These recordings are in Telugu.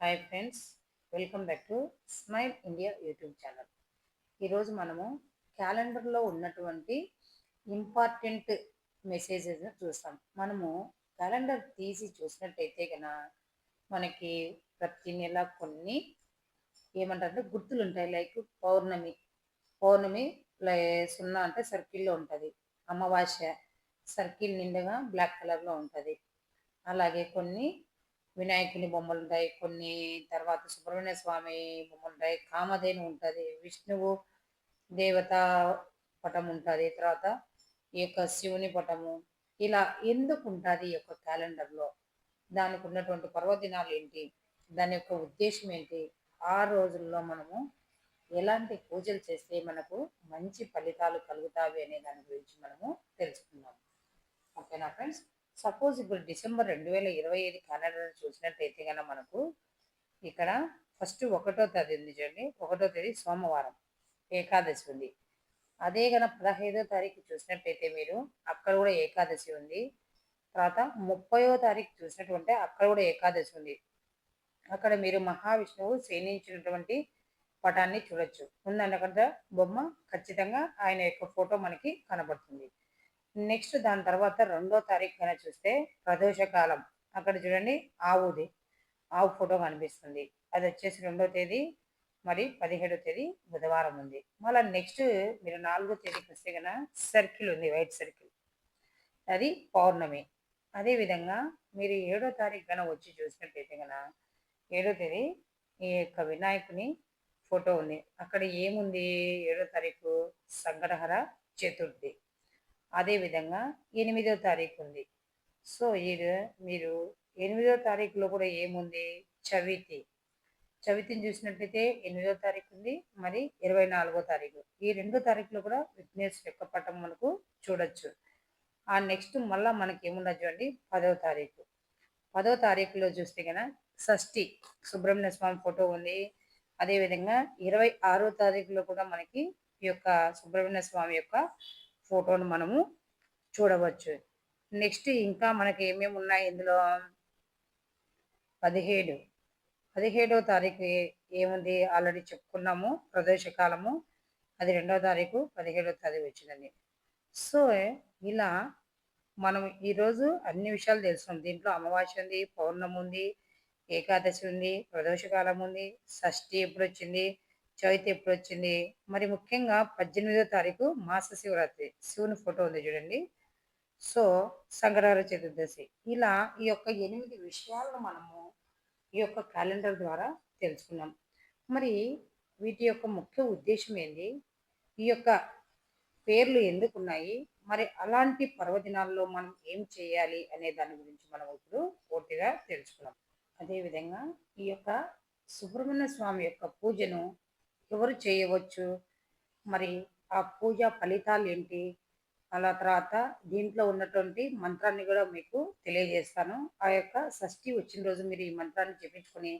Hi friends welcome back to smile India YouTube channel ఈరోజు మనము క్యాలెండర్లో ఉన్నటువంటి ఇంపార్టెంట్ మెసేజెస్ చూస్తాం. మనము క్యాలెండర్ తీసి చూసినట్టయితే కన మనకి ప్రతి నెల కొన్ని ఏమంటారంటే గుర్తులు ఉంటాయి లైక్ పౌర్ణమి పౌర్ణమి సున్నా అంటే సర్కిల్లో ఉంటుంది. అమావాస్య సర్కిల్ నిండుగా బ్లాక్ కలర్లో ఉంటుంది. అలాగే కొన్ని వినాయకుని బొమ్మలు ఉంటాయి కొన్ని తర్వాత సుబ్రహ్మణ్య స్వామి బొమ్మలు ఉంటాయి కామధేను ఉంటుంది. విష్ణువు దేవత పటం ఉంటుంది తర్వాత ఈ యొక్క శివుని పటము. ఇలా ఎందుకు ఉంటుంది ఈ యొక్క క్యాలెండర్లో? దానికి ఉన్నటువంటి పర్వదినాలు ఏంటి? దాని యొక్క ఉద్దేశం ఏంటి? ఆ రోజుల్లో మనము ఎలాంటి పూజలు చేస్తే మనకు మంచి ఫలితాలు కలుగుతావి అనే దాని గురించి మనము తెలుసుకుందాం. ఓకేనా ఫ్రెండ్స్? సపోజ్ ఇప్పుడు డిసెంబర్ రెండు వేల ఇరవై ఐదు క్యాలెండర్ చూసినట్టయితే కనుక మనకు ఇక్కడ ఫస్ట్ ఒకటో తేదీ ఉంది చూడండి. ఒకటో తేదీ సోమవారం ఏకాదశి ఉంది. అదే కనుక పదహైదో తారీఖు చూసినట్టయితే మీరు అక్కడ కూడా ఏకాదశి ఉంది. తర్వాత ముప్పయో తారీఖు చూసినటువంటి అక్కడ కూడా ఏకాదశి ఉంది. అక్కడ మీరు మహావిష్ణువు శయనించినటువంటి పటాన్ని చూడొచ్చు. ఉందన్నకంటే బొమ్మ? ఖచ్చితంగా ఆయన యొక్క ఫోటో మనకి కనబడుతుంది. నెక్స్ట్ దాని తర్వాత రెండో తారీఖు కనుక చూస్తే ప్రదోషకాలం అక్కడ చూడండి ఆవుది ఆవు ఫోటో కనిపిస్తుంది. అది వచ్చేసి రెండో తేదీ మరి పదిహేడో తేదీ బుధవారం ఉంది. మళ్ళీ నెక్స్ట్ మీరు నాలుగో తేదీకి వస్తే కనుక సర్కిల్ ఉంది వైట్ సర్కిల్. అది పౌర్ణమి. అదేవిధంగా మీరు ఏడో తారీఖు కనుక వచ్చి చూసినట్టయితే కనుక ఏడో తేదీ ఈ యొక్క వినాయకుని ఫోటో ఉంది. అక్కడ ఏముంది? ఏడో తారీఖు సంకటహర చతుర్థి. అదేవిధంగా ఎనిమిదో తారీఖు ఉంది. సో ఇది మీరు ఎనిమిదో తారీఖులో కూడా ఏముంది? చవితి. చవితిని చూసినట్లయితే ఎనిమిదో తారీఖు ఉంది మరి ఇరవై నాలుగో తారీఖు. ఈ రెండో తారీఖులో కూడా విఘ్నేశ్వర యొక్క పటం మనకు చూడొచ్చు. ఆ నెక్స్ట్ మళ్ళీ మనకి ఏముండదు చూడండి పదో తారీఖు. పదో తారీఖులో చూస్తే కనుక షష్ఠి సుబ్రహ్మణ్య స్వామి ఫోటో ఉంది. అదేవిధంగా ఇరవై ఆరో తారీఖులో కూడా మనకి ఈ యొక్క సుబ్రహ్మణ్య స్వామి యొక్క ఫోటోను మనము చూడవచ్చు. నెక్స్ట్ ఇంకా మనకి ఏమేమి ఉన్నాయి ఇందులో? పదిహేడు. పదిహేడో తారీఖు ఏముంది? ఆల్రెడీ చెప్పుకున్నాము. ప్రదోషకాలము అది రెండవ తారీఖు పదిహేడో తారీఖు వచ్చిందండి. సో ఇలా మనం ఈరోజు అన్ని విషయాలు తెలుసుకున్నాం దీంట్లో అమావాస్య ఉంది పౌర్ణమి ఉంది ఏకాదశి ఉంది ప్రదోషకాలం ఉంది షష్ఠి ఎప్పుడు వచ్చింది చవితి ఎప్పుడు వచ్చింది మరి ముఖ్యంగా పద్దెనిమిదో తారీఖు మాస శివరాత్రి. శివుని ఫోటో ఉంది చూడండి. సో సంకటహర చతుర్దశి. ఇలా ఈ యొక్క ఎనిమిది విషయాలను మనము ఈ యొక్క క్యాలెండర్ ద్వారా తెలుసుకున్నాం. మరి వీటి యొక్క ముఖ్య ఉద్దేశం ఏంది? ఈ యొక్క పేర్లు ఎందుకు ఉన్నాయి? మరి అలాంటి పర్వదినాల్లో మనం ఏం చేయాలి అనే దాని గురించి మనం ఇప్పుడు పూర్తిగా తెలుసుకున్నాం. అదేవిధంగా ఈ యొక్క సుబ్రహ్మణ్య స్వామి యొక్క పూజను ఎవరు చేయవచ్చు? మరి ఆ పూజ ఫలితాలు ఏంటి? అలా తర్వాత దీంట్లో ఉన్నటువంటి మంత్రాన్ని కూడా మీకు తెలియజేస్తాను. ఆ యొక్క షష్ఠి వచ్చిన రోజు మీరు ఈ మంత్రాన్ని చెప్పించుకొని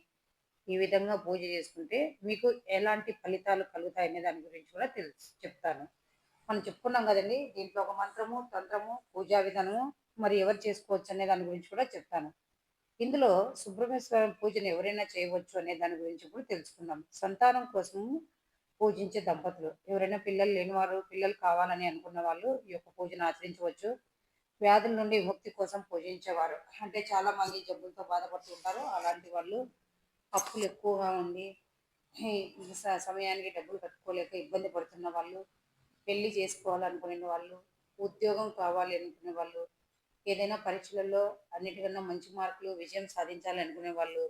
ఈ విధంగా పూజ చేసుకుంటే మీకు ఎలాంటి ఫలితాలు కలుగుతాయనే దాని గురించి కూడా తెలుసు చెప్తాను. మనం చెప్పుకున్నాం కదండి దీంట్లో ఒక మంత్రము తంత్రము పూజా విధానము మరి ఎవరు చేసుకోవచ్చు అనే దాని గురించి కూడా చెప్తాను. ఇందులో సుబ్రహ్మేశ్వరం పూజను ఎవరైనా చేయవచ్చు అనే దాని గురించి ఇప్పుడు తెలుసుకుందాం. సంతానం కోసం పూజించే దంపతులు. ఎవరైనా పిల్లలు లేనివారు పిల్లలు కావాలని అనుకున్న వాళ్ళు ఈ యొక్క పూజను ఆచరించవచ్చు. వ్యాధుల నుండి విముక్తి కోసం పూజించేవారు. అంటే చాలా మంది జబ్బులతో బాధపడుతుంటారు అలాంటి వాళ్ళు అప్పులు ఎక్కువగా ఉండి సమయానికి డబ్బులు కట్టుకోలేక ఇబ్బంది పడుతున్న వాళ్ళు పెళ్ళి చేసుకోవాలనుకునే వాళ్ళు ఉద్యోగం కావాలి అనుకునే వాళ్ళు ఏదైనా పరీక్షలలో అన్నిటికన్నా మంచి మార్కులు విజయం సాధించాలి అనుకునే వాళ్ళు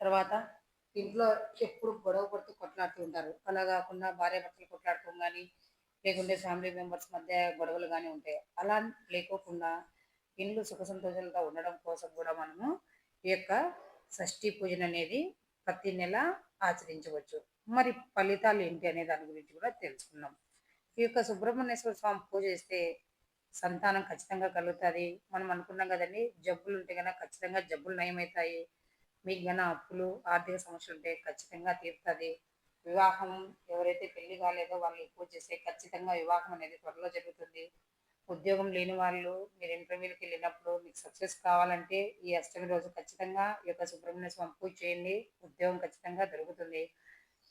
తర్వాత ఇంట్లో ఎప్పుడు గొడవ పడుతూ కొట్లాడుతూ ఉంటారు. అలా కాకుండా భార్య భర్తలు కొట్లాడుతూ కానీ లేకుంటే ఫ్యామిలీ మెంబర్స్ మధ్య గొడవలు కానీ ఉంటాయి. అలా లేకోకుండా ఇండ్లు సుఖ సంతోషాలతో ఉండడం కోసం కూడా మనము ఈ యొక్క షష్ఠీ పూజన అనేది ప్రతి నెల ఆచరించవచ్చు. మరి ఫలితాలు ఏంటి అనే దాని గురించి కూడా తెలుసుకున్నాం ఈ యొక్క సుబ్రహ్మణ్యేశ్వర స్వామి పూజ చేస్తే సంతానం ఖచ్చితంగా కలుగుతుంది. మనం అనుకున్నాం కదండి జబ్బులు ఉంటే కనుక ఖచ్చితంగా జబ్బులు నయమవుతాయి. మీకు గన అప్పులు ఆర్థిక సమస్యలు ఉంటే ఖచ్చితంగా తీరుతుంది. వివాహం ఎవరైతే పెళ్ళి కాలేదో వాళ్ళు ఎక్కువ చేస్తే ఖచ్చితంగా వివాహం అనేది త్వరలో జరుగుతుంది. ఉద్యోగం లేని వాళ్ళు మీరు ఇంటర్వ్యూకి వెళ్ళినప్పుడు మీకు సక్సెస్ కావాలంటే ఈ అష్టమి రోజు ఖచ్చితంగా ఈ యొక్క సుబ్రహ్మణ్య స్వామి పూజ చేయండి. ఉద్యోగం ఖచ్చితంగా దొరుకుతుంది.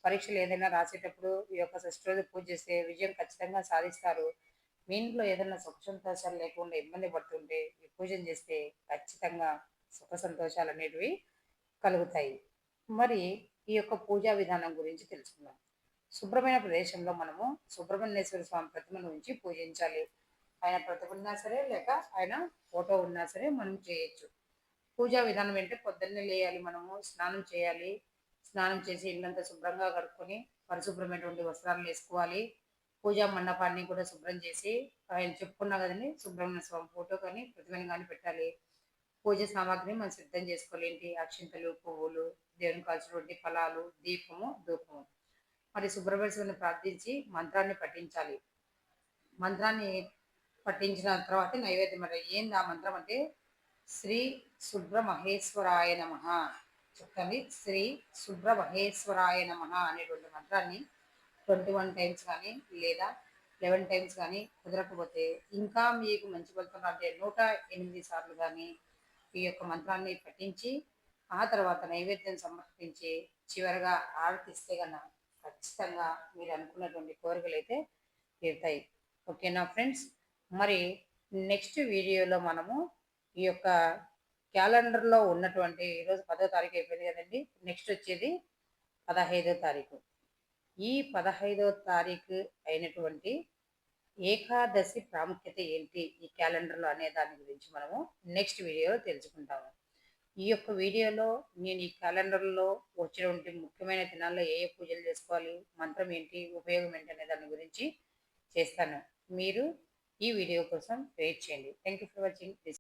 పరీక్షలు ఏదైనా రాసేటప్పుడు ఈ యొక్క షష్ఠి రోజు పూజ చేస్తే విజయం ఖచ్చితంగా సాధిస్తారు. మీ ఇంట్లో ఏదైనా సుఖ సంతోషాలు లేకుండా ఇబ్బంది పడుతుంటే ఈ పూజను చేస్తే ఖచ్చితంగా సుఖ సంతోషాలు అనేటివి కలుగుతాయి. మరి ఈ యొక్క పూజా విధానం గురించి తెలుసుకుందాం. శుభ్రమైన ప్రదేశంలో మనము సుబ్రహ్మణ్యేశ్వర స్వామి ప్రతిమను ఉంచి పూజించాలి. ఆయన ప్రతిమ ఉన్నా సరే లేక ఆయన ఫోటో ఉన్నా సరే మనం చేయొచ్చు. పూజా విధానం ఏంటంటే పొద్దున్నే లేయాలి మనము స్నానం చేయాలి. స్నానం చేసి ఇల్లంతా శుభ్రంగా కడుక్కొని పరిశుభ్రమైనటువంటి వస్త్రాలు వేసుకోవాలి. పూజా మండపాన్ని కూడా శుభ్రం చేసి ఆయన చెప్పుకున్నా కదండి సుబ్రహ్మణ్య స్వామి ఫోటో కానీ ప్రతిమని కానీ పెట్టాలి. పూజ సామాగ్రిని మనం సిద్ధం చేసుకోవాలి. ఏంటి? అక్షింతలు పువ్వులు దేవుని కాల్చినటువంటి ఫలాలు దీపము ధూపము. మరి సుబ్రహ్మణ్యేశ్వరిని ప్రార్థించి మంత్రాన్ని పఠించాలి. మంత్రాన్ని పఠించిన తర్వాత నైవేద్యం మరి ఏంది ఆ మంత్రం అంటే శ్రీ సుబ్రమహేశ్వరాయ నమ. చెప్పండి? శ్రీ సుబ్రమహేశ్వరాయ నమ అనేటువంటి మంత్రాన్ని ట్వంటీ వన్ టైమ్స్ కానీ లేదా లెవెన్ టైమ్స్ కానీ కుదరకపోతే ఇంకా మీకు మంచి ఫలితం అంటే నూట ఎనిమిది సార్లు కానీ ఈ యొక్క మంత్రాన్ని పఠించి ఆ తర్వాత నైవేద్యం సమర్పించి చివరిగా ఆరతిస్తే కన్నా ఖచ్చితంగా మీరు అనుకున్నటువంటి కోరికలు అయితే తీరుతాయి. ఓకేనా ఫ్రెండ్స్ మరి నెక్స్ట్ వీడియోలో మనము ఈ యొక్క క్యాలెండర్లో ఉన్నటువంటి ఈరోజు పదో తారీఖు అయిపోయింది కదండి. నెక్స్ట్ వచ్చేది పదహైదో తారీఖు. ఈ పదహైదో తారీఖు అయినటువంటి ఏకాదశి ప్రాముఖ్యత ఏంటి ఈ క్యాలెండర్లో అనే దాని గురించి మనము నెక్స్ట్ వీడియోలో తెలుసుకుంటాము. ఈ యొక్క వీడియోలో నేను ఈ క్యాలెండర్లో వచ్చినటువంటి ముఖ్యమైన దినాల్లో ఏ ఏ పూజలు చేసుకోవాలి మంత్రం ఏంటి ఉపయోగం ఏంటి అనే దాని గురించి చేస్తాను. మీరు ఈ వీడియో కోసం వెయిట్ చేయండి. Thank you for watching